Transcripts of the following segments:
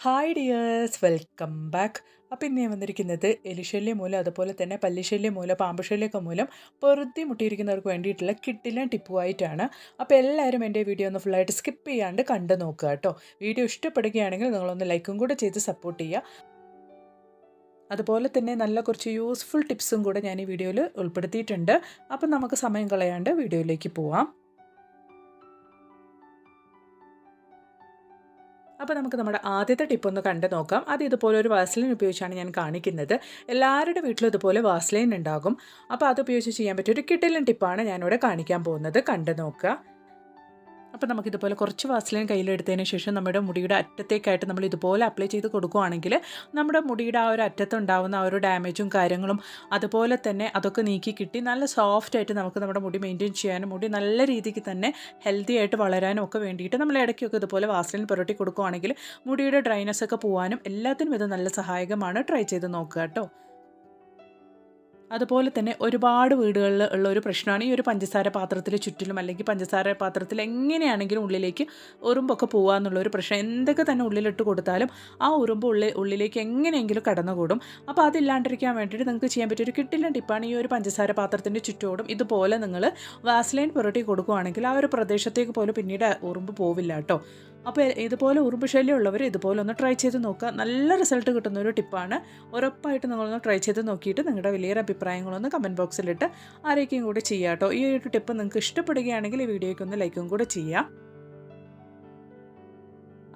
Hi dears welcome back അപ്പം ഇന്ന് ഞാൻ വന്നിരിക്കുന്നത് എലിശല്യം മൂലം അതുപോലെ തന്നെ പല്ലിശല്യം മൂലം പാമ്പുശല്യമൊക്കെ മൂലം പെറുതി മുട്ടിയിരിക്കുന്നവർക്ക് വേണ്ടിയിട്ടുള്ള കിട്ടില്ല ടിപ്പുമായിട്ടാണ് അപ്പോൾ എല്ലാവരും എന്റെ വീഡിയോ ഒന്ന് ഫുള്ളായിട്ട് സ്കിപ്പ് ചെയ്യാണ്ട് കണ്ടു നോക്കുക കേട്ടോ. വീഡിയോ ഇഷ്ടപ്പെടുകയാണെങ്കിൽ നിങ്ങളൊന്ന് ലൈക്കും കൂടെ ചെയ്ത് സപ്പോർട്ട് ചെയ്യുക. അതുപോലെ തന്നെ നല്ല കുറച്ച് യൂസ്ഫുൾ ടിപ്സും കൂടെ ഞാൻ ഈ വീഡിയോയിൽ ഉൾപ്പെടുത്തിയിട്ടുണ്ട്. അപ്പം നമുക്ക് സമയം കളയാണ്ട് വീഡിയോയിലേക്ക് പോവാം. അപ്പോൾ നമുക്ക് നമ്മുടെ ആദ്യത്തെ ടിപ്പ് ഒന്ന് കണ്ടു നോക്കാം. അത് ഇതുപോലെ ഒരു വാസ്ലൈൻ ഉപയോഗിച്ചാണ് ഞാൻ കാണിക്കുന്നത്. എല്ലാവരുടെ വീട്ടിലും ഇതുപോലെ വാസ്ലൈൻ ഉണ്ടാകും. അപ്പോൾ അത് ഉപയോഗിച്ച് ചെയ്യാൻ പറ്റിയ ഒരു കിട്ടലിൻ ടിപ്പാണ് ഞാനിവിടെ കാണിക്കാൻ പോകുന്നത്. കണ്ടു നോക്കുക. അപ്പോൾ നമുക്കിതുപോലെ കുറച്ച് വാസ്ലിൻ കയ്യിലെടുത്തതിന് ശേഷം നമ്മുടെ മുടിയുടെ അറ്റത്തേക്കായിട്ട് നമ്മൾ ഇതുപോലെ അപ്ലൈ ചെയ്ത് കൊടുക്കുകയാണെങ്കിൽ നമ്മുടെ മുടിയുടെ ആ ഒരു അറ്റത്തുണ്ടാവുന്ന ആ ഒരു ഡാമേജും കാര്യങ്ങളും അതുപോലെ തന്നെ അതൊക്കെ നീക്കി കിട്ടി നല്ല സോഫ്റ്റ് ആയിട്ട് നമുക്ക് നമ്മുടെ മുടി മെയിന്റെയിൻ ചെയ്യാനും മുടി നല്ല രീതിക്ക് തന്നെ ഹെൽത്തി ആയിട്ട് വളരാനും ഒക്കെ വേണ്ടിയിട്ട് നമ്മൾ ഇടയ്ക്കൊക്കെ ഇതുപോലെ വാസ്ലിൻ പുരട്ടി കൊടുക്കുകയാണെങ്കിൽ മുടിയുടെ ഡ്രൈനസ് ഒക്കെ പോകാനും എല്ലാത്തിനും ഇത് നല്ല സഹായകമാണ്. ട്രൈ ചെയ്ത് നോക്കുക കേട്ടോ. അതുപോലെ തന്നെ ഒരുപാട് വീടുകളിൽ ഉള്ള ഒരു പ്രശ്നമാണ് ഈ ഒരു പഞ്ചസാര പാത്രത്തിൽ ചുറ്റിലും അല്ലെങ്കിൽ പഞ്ചസാര പാത്രത്തിൽ എങ്ങനെയാണെങ്കിലും ഉള്ളിലേക്ക് ഉറുമ്പൊക്കെ പോകുക എന്നുള്ള ഒരു പ്രശ്നം എന്തൊക്കെ തന്നെ ഉള്ളിലിട്ട് കൊടുത്താലും ആ ഉറുമ്പ് ഉള്ളിൽ ഉള്ളിലേക്ക് എങ്ങനെയെങ്കിലും കടന്നുകൂടും. അപ്പോൾ അതില്ലാണ്ടിരിക്കാൻ വേണ്ടിയിട്ട് നിങ്ങൾക്ക് ചെയ്യാൻ പറ്റിയ ഒരു കിട്ടില്ല ടിപ്പാണ് ഈ ഒരു പഞ്ചസാര പാത്രത്തിന്റെ ചുറ്റോടും. ഇതുപോലെ നിങ്ങൾ വാസ്ലൈൻ പുരട്ടി കൊടുക്കുകയാണെങ്കിൽ ആ ഒരു പ്രദേശത്തേക്ക് പോലും പിന്നീട് ഉറുമ്പ് പോവില്ല കേട്ടോ. അപ്പോൾ ഇതുപോലെ ഉറുമ്പ് ശല്യം ഉള്ളവർ ഇതുപോലെ ഒന്ന് ട്രൈ ചെയ്ത് നോക്കുക. നല്ല റിസൾട്ട് കിട്ടുന്ന ഒരു ടിപ്പാണ് ഉറപ്പായിട്ട് നിങ്ങളൊന്ന് ട്രൈ ചെയ്ത് നോക്കിയിട്ട് നിങ്ങളുടെ വലിയൊരു അഭിപ്രായങ്ങളൊന്ന് കമന്റ് ബോക്സിലിട്ട് ആരേക്കും കൂടി ചെയ്യാം കേട്ടോ ഈ ഒരു ടിപ്പ് നിങ്ങൾക്ക് ഇഷ്ടപ്പെടുകയാണെങ്കിൽ ഈ വീഡിയോയ്ക്ക് ഒന്ന് ലൈക്കും കൂടെ ചെയ്യാം.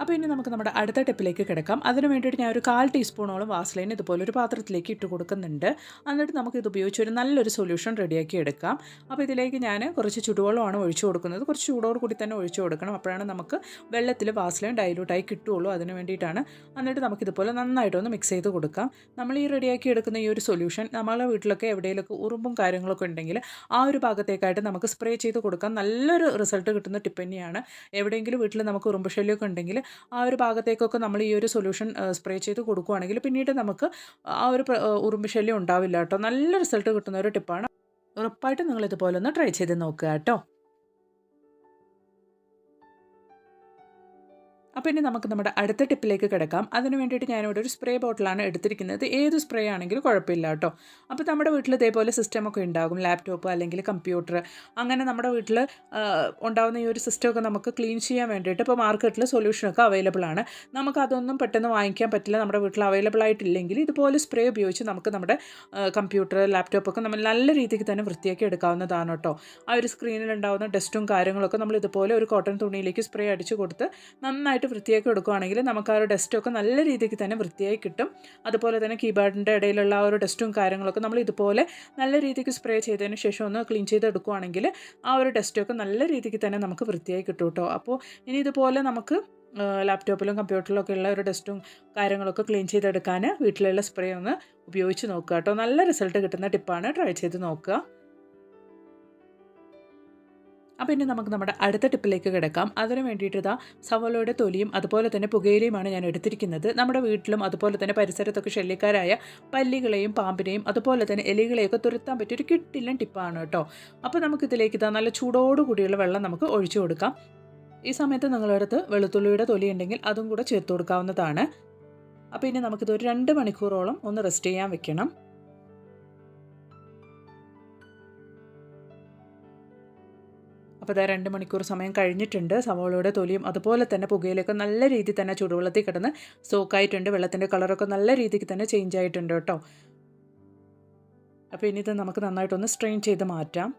അപ്പോൾ ഇനി നമുക്ക് നമ്മുടെ അടുത്ത ടിപ്പിലേക്ക് കിടക്കാം. അതിന് വേണ്ടിയിട്ട് ഞാൻ ഒരു കാൽ ടീസ്പൂണോളം വാസ്ലൈൻ ഇതുപോലെ ഒരു പാത്രത്തിലേക്ക് ഇട്ട് കൊടുക്കുന്നുണ്ട്. എന്നിട്ട് നമുക്ക് ഇത് ഉപയോഗിച്ച് ഒരു നല്ലൊരു സൊല്യൂഷൻ റെഡിയാക്കി എടുക്കാം. അപ്പോൾ ഇതിലേക്ക് ഞാൻ കുറച്ച് ചുടുവെള്ളമാണ് ഒഴിച്ചു കൊടുക്കുന്നത്. കുറച്ച് ചൂടോട് കൂടി തന്നെ ഒഴിച്ചു കൊടുക്കണം. അപ്പോഴാണ് നമുക്ക് വെള്ളത്തിൽ വാസ്ലൈൻ ഡൈലൂട്ടായി കിട്ടുള്ളൂ അതിന് വേണ്ടിയിട്ടാണ് എന്നിട്ട് നമുക്കിതുപോലെ നന്നായിട്ടൊന്ന് മിക്സ് ചെയ്ത് കൊടുക്കാം. നമ്മൾ ഈ റെഡിയാക്കി എടുക്കുന്ന ഈ ഒരു സൊല്യൂഷൻ നമ്മളെ വീട്ടിലൊക്കെ എവിടെയെങ്കിലൊക്കെ ഉറുമ്പും കാര്യങ്ങളൊക്കെ ഉണ്ടെങ്കിൽ ആ ഒരു ഭാഗത്തേക്കായിട്ട് നമുക്ക് സ്പ്രേ ചെയ്ത് കൊടുക്കാം. നല്ലൊരു റിസൾട്ട് കിട്ടുന്ന ടിപ്പ് തന്നെയാണ്. എവിടെയെങ്കിലും വീട്ടിൽ നമുക്ക് ഉറുമ്പ് ശല്യമൊക്കെ ഉണ്ടെങ്കിൽ ആ ഒരു ഭാഗത്തേക്കൊക്കെ നമ്മൾ ഈ ഒരു സൊല്യൂഷൻ സ്പ്രേ ചെയ്ത് കൊടുക്കുകയാണെങ്കിൽ പിന്നീട് നമുക്ക് ആ ഒരു ഉറുമ്പ് ശല്യം ഉണ്ടാവില്ല കേട്ടോ. നല്ല റിസൾട്ട് കിട്ടുന്ന ഒരു ടിപ്പാണ് ഉറപ്പായിട്ടും നിങ്ങൾ ഇതുപോലെ ഒന്ന് ട്രൈ ചെയ്ത് നോക്കുക കേട്ടോ. അപ്പോൾ ഇനി നമുക്ക് നമ്മുടെ അടുത്ത ടിപ്പിലേക്ക് കിടക്കാം. അതിന് വേണ്ടിയിട്ട് ഞാനിവിടെ ഒരു സ്പ്രേ ബോട്ടിലാണ് എടുത്തിരിക്കുന്നത്. ഏത് സ്പ്രേ ആണെങ്കിലും കുഴപ്പമില്ല കേട്ടോ. അപ്പോൾ നമ്മുടെ വീട്ടിൽ ഇതേപോലെ സിസ്റ്റമൊക്കെ ഉണ്ടാകും. ലാപ്ടോപ്പ് അല്ലെങ്കിൽ കമ്പ്യൂട്ടർ അങ്ങനെ നമ്മുടെ വീട്ടിൽ ഉണ്ടാകുന്ന ഈ ഒരു സിസ്റ്റമൊക്കെ നമുക്ക് ക്ലീൻ ചെയ്യാൻ വേണ്ടിയിട്ട് ഇപ്പോൾ മാർക്കറ്റിൽ സൊല്യൂഷനൊക്കെ അവൈലബിൾ ആണ്. നമുക്ക് അതൊന്നും പെട്ടെന്ന് വാങ്ങിക്കാൻ പറ്റില്ല. നമ്മുടെ വീട്ടിൽ അവൈലബിൾ ആയിട്ടില്ലെങ്കിൽ ഇതുപോലെ സ്പ്രേ ഉപയോഗിച്ച് നമുക്ക് നമ്മുടെ കമ്പ്യൂട്ടർ ലാപ്ടോപ്പൊക്കെ നമ്മൾ നല്ല രീതിക്ക് തന്നെ വൃത്തിയാക്കി എടുക്കാവുന്നതാണ് കേട്ടോ. ആ ഒരു സ്ക്രീനിൽ ഉണ്ടാകുന്ന ഡസ്റ്റും കാര്യങ്ങളൊക്കെ നമ്മൾ ഇതുപോലെ ഒരു കോട്ടൺ തുണിയിലേക്ക് സ്പ്രേ അടിച്ച് കൊടുത്ത് നന്നായിട്ട് നന്നായിട്ട് വൃത്തിയാക്കി കൊടുക്കുകയാണെങ്കിൽ നമുക്ക് ആ ഒരു ഡസ്റ്റൊക്കെ നല്ല രീതിക്ക് തന്നെ വൃത്തിയായി കിട്ടും. അതുപോലെ തന്നെ കീബോർഡിന്റെ ഇടയിലുള്ള ആ ഒരു ഡസ്റ്റും കാര്യങ്ങളൊക്കെ നമ്മൾ ഇതുപോലെ നല്ല രീതിക്ക് സ്പ്രേ ചെയ്തതിന് ശേഷം ഒന്ന് ക്ലീൻ ചെയ്തെടുക്കുകയാണെങ്കിൽ ആ ഒരു ഡസ്റ്റൊക്കെ നല്ല രീതിക്ക് തന്നെ നമുക്ക് വൃത്തിയായി കിട്ടും കേട്ടോ. അപ്പോൾ ഇനി ഇതുപോലെ നമുക്ക് ലാപ്ടോപ്പിലും കമ്പ്യൂട്ടറിലും ഒക്കെ ഉള്ള ഒരു ഡസ്റ്റും കാര്യങ്ങളൊക്കെ ക്ലീൻ ചെയ്തെടുക്കാൻ വീട്ടിലുള്ള സ്പ്രേ ഒന്ന് ഉപയോഗിച്ച് നോക്കുക കേട്ടോ. നല്ല റിസൾട്ട് കിട്ടുന്ന ടിപ്പാണ്. ട്രൈ ചെയ്ത് നോക്കുക. അപ്പോൾ ഇനി നമുക്ക് നമ്മുടെ അടുത്ത ടിപ്പിലേക്ക് കിടക്കാം. അതിന് വേണ്ടിയിട്ട് ഇതാ സവോളയുടെ തൊലിയും അതുപോലെ തന്നെ പുകയിലയുമാണ് ഞാൻ എടുത്തിരിക്കുന്നത്. നമ്മുടെ വീട്ടിലും അതുപോലെ തന്നെ പരിസരത്തൊക്കെ ശല്യക്കാരായ പല്ലികളെയും പാമ്പിനെയും അതുപോലെ തന്നെ എലികളെയൊക്കെ തുരത്താൻ പറ്റിയ ഒരു കിട്ടില്ല ടിപ്പാണ് കേട്ടോ. അപ്പോൾ നമുക്കിതിലേക്ക് ഇതാ നല്ല ചൂടോടുകൂടിയുള്ള വെള്ളം നമുക്ക് ഒഴിച്ചു കൊടുക്കാം. ഈ സമയത്ത് നിങ്ങളുടെ അടുത്ത് വെളുത്തുള്ളിയുടെ തൊലി ഉണ്ടെങ്കിൽ അതും കൂടെ ചേർത്ത് കൊടുക്കാവുന്നതാണ്. അപ്പോൾ ഇനി നമുക്കിത് ഒരു രണ്ട് മണിക്കൂറോളം ഒന്ന് റെസ്റ്റ് ചെയ്യാൻ വെക്കണം. അപ്പോൾ ഇതാ രണ്ട് മണിക്കൂർ സമയം കഴിഞ്ഞിട്ടുണ്ട്. സവോളയുടെ തൊലിയും അതുപോലെ തന്നെ പുകയിലൊക്കെ നല്ല രീതിയിൽ തന്നെ ചൂടുവെള്ളത്തിൽ കിടന്ന് സോക്കായിട്ടുണ്ട്. വെള്ളത്തിന്റെ കളറൊക്കെ നല്ല രീതിക്ക് തന്നെ ചേഞ്ച് ആയിട്ടുണ്ട് കേട്ടോ. അപ്പോൾ ഇനി ഇത് നമുക്ക് നന്നായിട്ടൊന്ന് സ്ട്രെയിൻ ചെയ്ത് മാറ്റാം.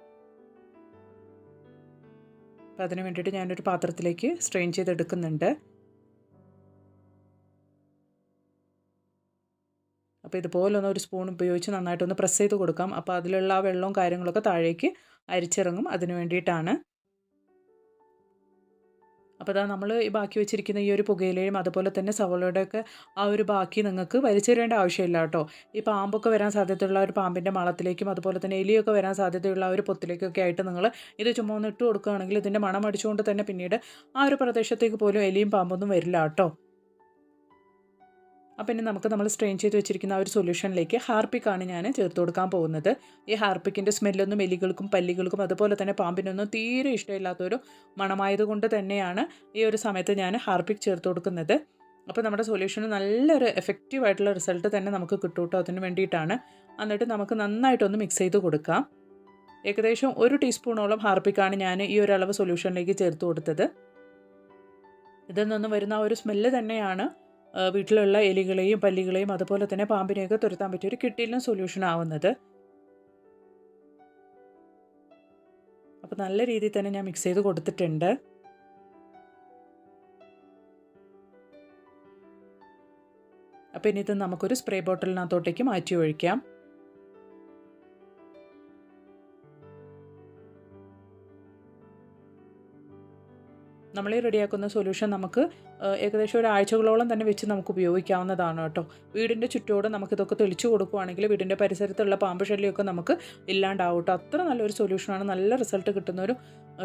അപ്പോൾ അതിന് വേണ്ടിയിട്ട് ഞാനൊരു പാത്രത്തിലേക്ക് സ്ട്രെയിൻ ചെയ്തെടുക്കുന്നുണ്ട് അപ്പോൾ ഇതുപോലൊന്ന് ഒരു സ്പൂൺ ഉപയോഗിച്ച് നന്നായിട്ടൊന്ന് പ്രസ് ചെയ്ത് കൊടുക്കാം. അപ്പോൾ അതിലുള്ള ആ വെള്ളവും കാര്യങ്ങളൊക്കെ താഴേക്ക് അരിച്ചിറങ്ങും. അതിന് വേണ്ടിയിട്ടാണ് അപ്പോൾ അതാ നമ്മൾ ബാക്കി വെച്ചിരിക്കുന്ന ഈ ഒരു പുകയിലയും അതുപോലെ തന്നെ സവോളയുടെയൊക്കെ ആ ഒരു ബാക്കി നിങ്ങൾക്ക് വലിച്ചെറിയേണ്ട ആവശ്യമില്ല കേട്ടോ. ഈ പാമ്പൊക്കെ വരാൻ സാധ്യതയുള്ള ഒരു പാമ്പിന്റെ മളത്തിലേക്കും അതുപോലെ തന്നെ എലിയൊക്കെ വരാൻ സാധ്യതയുള്ള ഒരു പൊത്തിലേക്കൊക്കെ ആയിട്ട് നിങ്ങൾ ഇത് ചുമ്മാ ഒന്ന് ഇട്ട് കൊടുക്കുകയാണെങ്കിൽ ഇതിന്റെ മണം അടിച്ചുകൊണ്ട് തന്നെ പിന്നീട് ആ ഒരു പ്രദേശത്തേക്ക് പോലും എലിയും പാമ്പൊന്നും വരില്ല കേട്ടോ. അപ്പം ഇനി നമുക്ക് നമ്മൾ സ്ട്രെയിൻ ചെയ്ത് വെച്ചിരിക്കുന്ന ആ ഒരു സൊല്യൂഷനിലേക്ക് ഹാർപ്പിക്കാണ് ഞാൻ ചേർത്ത് കൊടുക്കാൻ പോകുന്നത്. ഈ ഹാർപ്പിക്കിന്റെ സ്മെല്ലൊന്നും എലികൾക്കും പല്ലികൾക്കും അതുപോലെ തന്നെ പാമ്പിനൊന്നും തീരെ ഇഷ്ടമില്ലാത്തൊരു മണമായതുകൊണ്ട് തന്നെയാണ് ഈ ഒരു സമയത്ത് ഞാൻ ഹാർപ്പിക് ചേർത്ത് കൊടുക്കുന്നത്. അപ്പോൾ നമ്മുടെ സൊല്യൂഷന് നല്ലൊരു എഫക്റ്റീവ് ആയിട്ടുള്ള റിസൾട്ട് തന്നെ നമുക്ക് കിട്ടും കേട്ടോ അതിന് വേണ്ടിയിട്ടാണ്. എന്നിട്ട് നമുക്ക് നന്നായിട്ടൊന്ന് മിക്സ് ചെയ്ത് കൊടുക്കാം. ഏകദേശം ഒരു ടീസ്പൂണോളം ഹാർപ്പിക്കാണ് ഞാൻ ഈ ഒരു അളവ് സൊല്യൂഷനിലേക്ക് ചേർത്ത് കൊടുത്തത്. ഇതിൽ നിന്നും വരുന്ന ഒരു സ്മെല്ല് തന്നെയാണ് വീട്ടിലുള്ള എലികളെയും പല്ലികളെയും അതുപോലെ തന്നെ പാമ്പിനെയൊക്കെ തുരത്താൻ പറ്റിയ ഒരു കിട്ടിയിലും സൊല്യൂഷൻ ആവുന്നത്. അപ്പോൾ നല്ല രീതിയിൽ തന്നെ ഞാൻ മിക്സ് ചെയ്ത് കൊടുത്തിട്ടുണ്ട്. അപ്പോൾ ഇനി ഇത് നമുക്കൊരു സ്പ്രേ ബോട്ടിലിനകത്തോട്ടേക്ക് മാറ്റി ഒഴിക്കാം. നമ്മൾ ഈ റെഡിയാക്കുന്ന സൊല്യൂഷൻ നമുക്ക് ഏകദേശം ഒരു ആഴ്ചകളോളം തന്നെ വെച്ച് നമുക്ക് ഉപയോഗിക്കാവുന്നതാണ് കേട്ടോ. വീടിന്റെ ചുറ്റോട് നമുക്കിതൊക്കെ തെളിച്ചു കൊടുക്കുകയാണെങ്കിൽ വീടിന്റെ പരിസരത്തുള്ള പാമ്പ് ശല്യമൊക്കെ നമുക്ക് ഇല്ലാണ്ടാവും കേട്ടോ. അത്ര നല്ലൊരു സൊല്യൂഷനാണ് നല്ല റിസൾട്ട് കിട്ടുന്ന ഒരു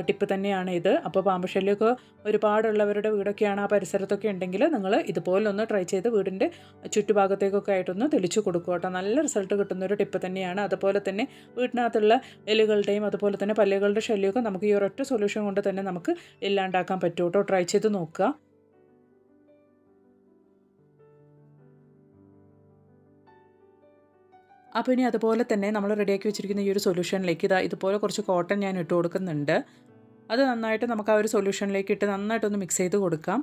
ടിപ്പ് തന്നെയാണ് ഇത്. അപ്പോൾ പാമ്പ് ശല്യമൊക്കെ ഒരുപാടുള്ളവരുടെ വീടൊക്കെയാണ് ആ പരിസരത്തൊക്കെ ഉണ്ടെങ്കിൽ നിങ്ങൾ ഇതുപോലൊന്ന് ട്രൈ ചെയ്ത് വീടിന്റെ ചുറ്റുഭാഗത്തേക്കൊക്കെ ആയിട്ടൊന്ന് തെളിച്ചു കൊടുക്കുക കേട്ടോ. നല്ല റിസൾട്ട് കിട്ടുന്ന ഒരു ടിപ്പ് തന്നെയാണ്. അതുപോലെ തന്നെ വീട്ടിനകത്തുള്ള എലുകളുടെയും അതുപോലെ തന്നെ പല്ലുകളുടെ ശല്യമൊക്കെ നമുക്ക് ഈ ഒരൊറ്റ സൊല്യൂഷൻ കൊണ്ട് തന്നെ നമുക്ക് ഇല്ലാണ്ടാക്കാൻ പറ്റും കേട്ടോ. ട്രൈ ചെയ്ത് നോക്കുക. അപ്പോൾ ഇനി അതുപോലെ തന്നെ നമ്മൾ റെഡിയാക്കി വെച്ചിരിക്കുന്ന ഈ ഒരു സൊല്യൂഷനിലേക്ക് ഇതാ ഇതുപോലെ കുറച്ച് കോട്ടൺ ഞാൻ ഇട്ട് കൊടുക്കുന്നുണ്ട്. അത് നന്നായിട്ട് നമുക്ക് ആ ഒരു സൊല്യൂഷനിലേക്ക് ഇട്ട് നന്നായിട്ടൊന്ന് മിക്സ് ചെയ്ത് കൊടുക്കാം.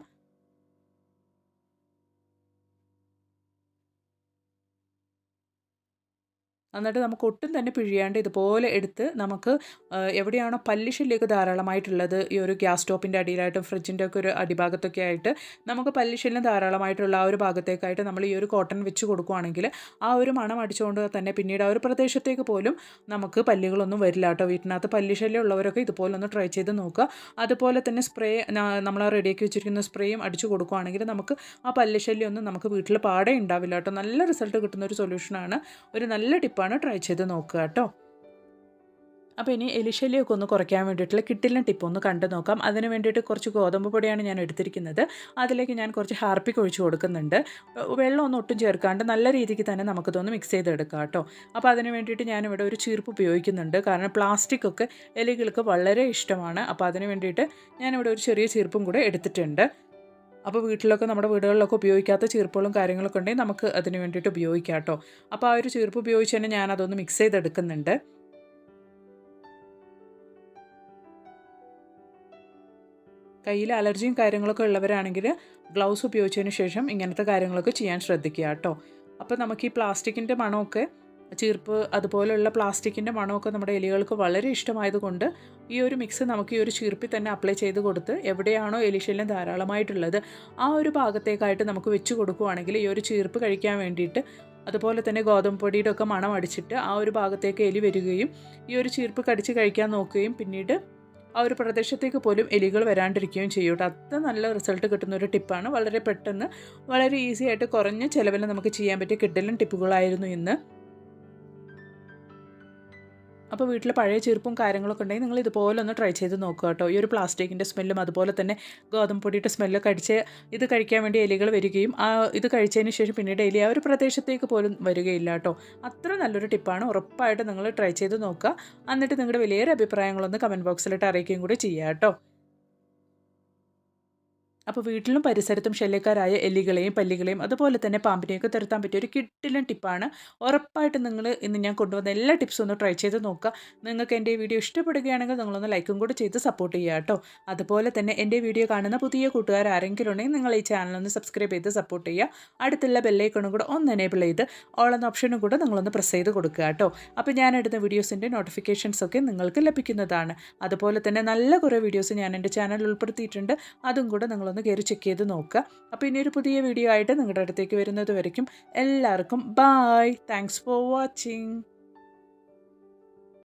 എന്നിട്ട് നമുക്ക് ഒട്ടും തന്നെ പിഴിയാണ്ട് ഇതുപോലെ എടുത്ത് നമുക്ക് എവിടെയാണോ പല്ലിശല്യമൊക്കെ ധാരാളമായിട്ടുള്ളത് ഈ ഒരു ഗ്യാസ് സ്റ്റോപ്പിന്റെ അടിയിലായിട്ടും ഫ്രിഡ്ജിന്റെ ഒക്കെ ഒരു അടിഭാഗത്തൊക്കെ ആയിട്ട് നമുക്ക് പല്ലിശല്യം ധാരാളമായിട്ടുള്ള ആ ഒരു ഭാഗത്തേക്കായിട്ട് നമ്മൾ ഈ ഒരു കോട്ടൺ വെച്ച് കൊടുക്കുകയാണെങ്കിൽ ആ ഒരു മണം അടിച്ചുകൊണ്ട് തന്നെ പിന്നീട് ആ ഒരു പ്രദേശത്തേക്ക് പോലും നമുക്ക് പല്ലുകളൊന്നും വരില്ല കേട്ടോ. വീട്ടിനകത്ത് പല്ലിശല്യം ഉള്ളവരൊക്കെ ഇതുപോലെ ഒന്ന് ട്രൈ ചെയ്ത് നോക്കുക. അതുപോലെ തന്നെ സ്പ്രേ നമ്മൾ റെഡിയാക്കി വെച്ചിരിക്കുന്ന സ്പ്രേയും അടിച്ചു കൊടുക്കുകയാണെങ്കിൽ നമുക്ക് ആ പല്ലിശല്യം ഒന്നും നമുക്ക് വീട്ടിൽ പാടേ ഉണ്ടാവില്ല കേട്ടോ. നല്ല റിസൾട്ട് കിട്ടുന്ന ഒരു സൊല്യൂഷനാണ് ഒരു നല്ല ടിപ്പാണ് ട്രൈ ചെയ്ത് നോക്കുക കേട്ടോ. അപ്പോൾ ഇനി എലിശല്യമൊക്കെ ഒന്ന് കുറയ്ക്കാൻ വേണ്ടിയിട്ടുള്ള കിട്ടിലിന് ടിപ്പ് ഒന്ന് കണ്ടു നോക്കാം. അതിന് വേണ്ടിയിട്ട് കുറച്ച് ഗോതമ്പ് പൊടിയാണ് ഞാൻ എടുത്തിരിക്കുന്നത്. അതിലേക്ക് ഞാൻ കുറച്ച് ഹാർപ്പിക്ക് ഒഴിച്ച് കൊടുക്കുന്നുണ്ട്. വെള്ളം ഒന്നും ഒട്ടും ചേർക്കാണ്ട് നല്ല രീതിക്ക് തന്നെ നമുക്കിതൊന്ന് മിക്സ് ചെയ്തെടുക്കാം കേട്ടോ. അപ്പോൾ അതിന് വേണ്ടിയിട്ട് ഞാനിവിടെ ഒരു ചീർപ്പ് ഉപയോഗിക്കുന്നുണ്ട്. കാരണം പ്ലാസ്റ്റിക് ഒക്കെ എലികൾക്ക് വളരെ ഇഷ്ടമാണ്. അപ്പോൾ അതിന് വേണ്ടിയിട്ട് ഞാനിവിടെ ഒരു ചെറിയ ചീർപ്പും കൂടെ എടുത്തിട്ടുണ്ട്. അപ്പോൾ വീട്ടിലൊക്കെ നമ്മുടെ വീടുകളിലൊക്കെ ഉപയോഗിക്കാത്ത ചീർപ്പുകളും കാര്യങ്ങളൊക്കെ ഉണ്ടെങ്കിൽ നമുക്ക് അതിന് വേണ്ടിയിട്ട് ഉപയോഗിക്കാം കേട്ടോ. അപ്പോൾ ആ ഒരു ചീർപ്പ് ഉപയോഗിച്ച് തന്നെ ഞാൻ അതൊന്ന് മിക്സ് ചെയ്തെടുക്കുന്നുണ്ട്. കയ്യിൽ അലർജിയും കാര്യങ്ങളൊക്കെ ഉള്ളവരാണെങ്കിൽ ഗ്ലൗസ് ഉപയോഗിച്ചതിന് ശേഷം ഇങ്ങനത്തെ കാര്യങ്ങളൊക്കെ ചെയ്യാൻ ശ്രദ്ധിക്കുക കേട്ടോ. അപ്പോൾ നമുക്ക് ഈ പ്ലാസ്റ്റിക്കിന്റെ മണമൊക്കെ ചീർപ്പ് അതുപോലെയുള്ള പ്ലാസ്റ്റിക്കിന്റെ മണമൊക്കെ നമ്മുടെ എലികൾക്ക് വളരെ ഇഷ്ടമായതുകൊണ്ട് ഈ ഒരു മിക്സ് നമുക്ക് ഈ ഒരു ചീർപ്പിൽ തന്നെ അപ്ലൈ ചെയ്ത് കൊടുത്ത് എവിടെയാണോ എലിശല്യം ധാരാളമായിട്ടുള്ളത് ആ ഒരു ഭാഗത്തേക്കായിട്ട് നമുക്ക് വെച്ച് കൊടുക്കുകയാണെങ്കിൽ ഈ ഒരു ചീർപ്പ് കഴിക്കാൻ വേണ്ടിയിട്ട് അതുപോലെ തന്നെ ഗോതമ്പ് പൊടിയുടെ ഒക്കെ മണം അടിച്ചിട്ട് ആ ഒരു ഭാഗത്തേക്ക് എലി വരികയും ഈ ഒരു ചീർപ്പ് കടിച്ച് കഴിക്കാൻ നോക്കുകയും പിന്നീട് ആ ഒരു പ്രദേശത്തേക്ക് പോലും എലികൾ വരാണ്ടിരിക്കുകയും ചെയ്യും അത്ര നല്ല റിസൾട്ട് കിട്ടുന്ന ഒരു ടിപ്പാണ്. വളരെ പെട്ടെന്ന് വളരെ ഈസി ആയിട്ട് കുറഞ്ഞ ചിലവിൽ നമുക്ക് ചെയ്യാൻ പറ്റിയ കിട്ടലും ടിപ്പുകളായിരുന്നു ഇന്ന്. അപ്പോൾ വീട്ടിൽ പഴയ ചെരുപ്പും കാര്യങ്ങളൊക്കെ ഉണ്ടെങ്കിൽ നിങ്ങൾ ഇതുപോലെ ഒന്ന് ട്രൈ ചെയ്ത് നോക്കുക കേട്ടോ. ഈ ഒരു പ്ലാസ്റ്റിക്കിന്റെ സ്മെല്ലും അതുപോലെ തന്നെ ഗോതമ്പ് പൊടിയുടെ സ്മെല്ലൊക്കെ അടിച്ച് ഇത് കഴിക്കാൻ വേണ്ടി എലികൾ വരികയും ആ ഇത് കഴിച്ചതിന് ശേഷം പിന്നീട് എലി ആ ഒരു പ്രദേശത്തേക്ക് പോലും വരികയില്ല കേട്ടോ. അത്ര നല്ലൊരു ടിപ്പാണ് ഉറപ്പായിട്ട് നിങ്ങൾ ട്രൈ ചെയ്ത് നോക്കുക. എന്നിട്ട് നിങ്ങളുടെ വലിയൊരു അഭിപ്രായങ്ങളൊന്ന് കമന്റ് ബോക്സിലിട്ട് അറിയിക്കുകയും കൂടി ചെയ്യുക കേട്ടോ. അപ്പോൾ വീട്ടിലും പരിസരത്തും ശല്യക്കാരായ എലികളെയും പല്ലികളെയും അതുപോലെ തന്നെ പാമ്പിനെയൊക്കെ തുരത്താൻ പറ്റിയ ഒരു കിട്ടിലും ടിപ്പാണ്. ഉറപ്പായിട്ട് നിങ്ങൾ ഇന്ന് ഞാൻ കൊണ്ടുവന്ന എല്ലാ ടിപ്സും ഒന്ന് ട്രൈ ചെയ്ത് നോക്കുക. നിങ്ങൾക്ക് എന്റെ വീഡിയോ ഇഷ്ടപ്പെടുകയാണെങ്കിൽ നിങ്ങളൊന്ന് ലൈക്കും കൂടി ചെയ്ത് സപ്പോർട്ട് ചെയ്യുക കേട്ടോ. അതുപോലെ തന്നെ എന്റെ വീഡിയോ കാണുന്ന പുതിയ കൂട്ടുകാർ ആരെങ്കിലും ഉണ്ടെങ്കിൽ നിങ്ങൾ ഈ ചാനലൊന്ന് സബ്സ്ക്രൈബ് ചെയ്ത് സപ്പോർട്ട് ചെയ്യുക. അടുത്തുള്ള ബെല്ലൈക്കണും കൂടെ ഒന്ന് എനേബിൾ ചെയ്ത് ഓൾ എന്ന ഓപ്ഷനും കൂടെ നിങ്ങളൊന്ന് പ്രസ് ചെയ്ത് കൊടുക്കുക കേട്ടോ. അപ്പോൾ ഞാൻ എടുത്ത വീഡിയോസിന്റെ നോട്ടിഫിക്കേഷൻസ് ഒക്കെ നിങ്ങൾക്ക് ലഭിക്കുന്നതാണ്. അതുപോലെ തന്നെ നല്ല കുറേ വീഡിയോസ് ഞാൻ എന്റെ ചാനലിൽ ഉൾപ്പെടുത്തിയിട്ടുണ്ട്. അതും കൂടെ നിങ്ങളൊന്ന് കയറി ചെക്ക് ചെയ്ത് നോക്കുക. അപ്പോൾ ഇനി ഒരു പുതിയ വീഡിയോ ആയിട്ട് നിങ്ങളുടെ അടുത്തേക്ക് വരുന്നത് വരയ്ക്കും. എല്ലാവർക്കും ബായ് താങ്ക്സ് ഫോർ വാച്ചിങ്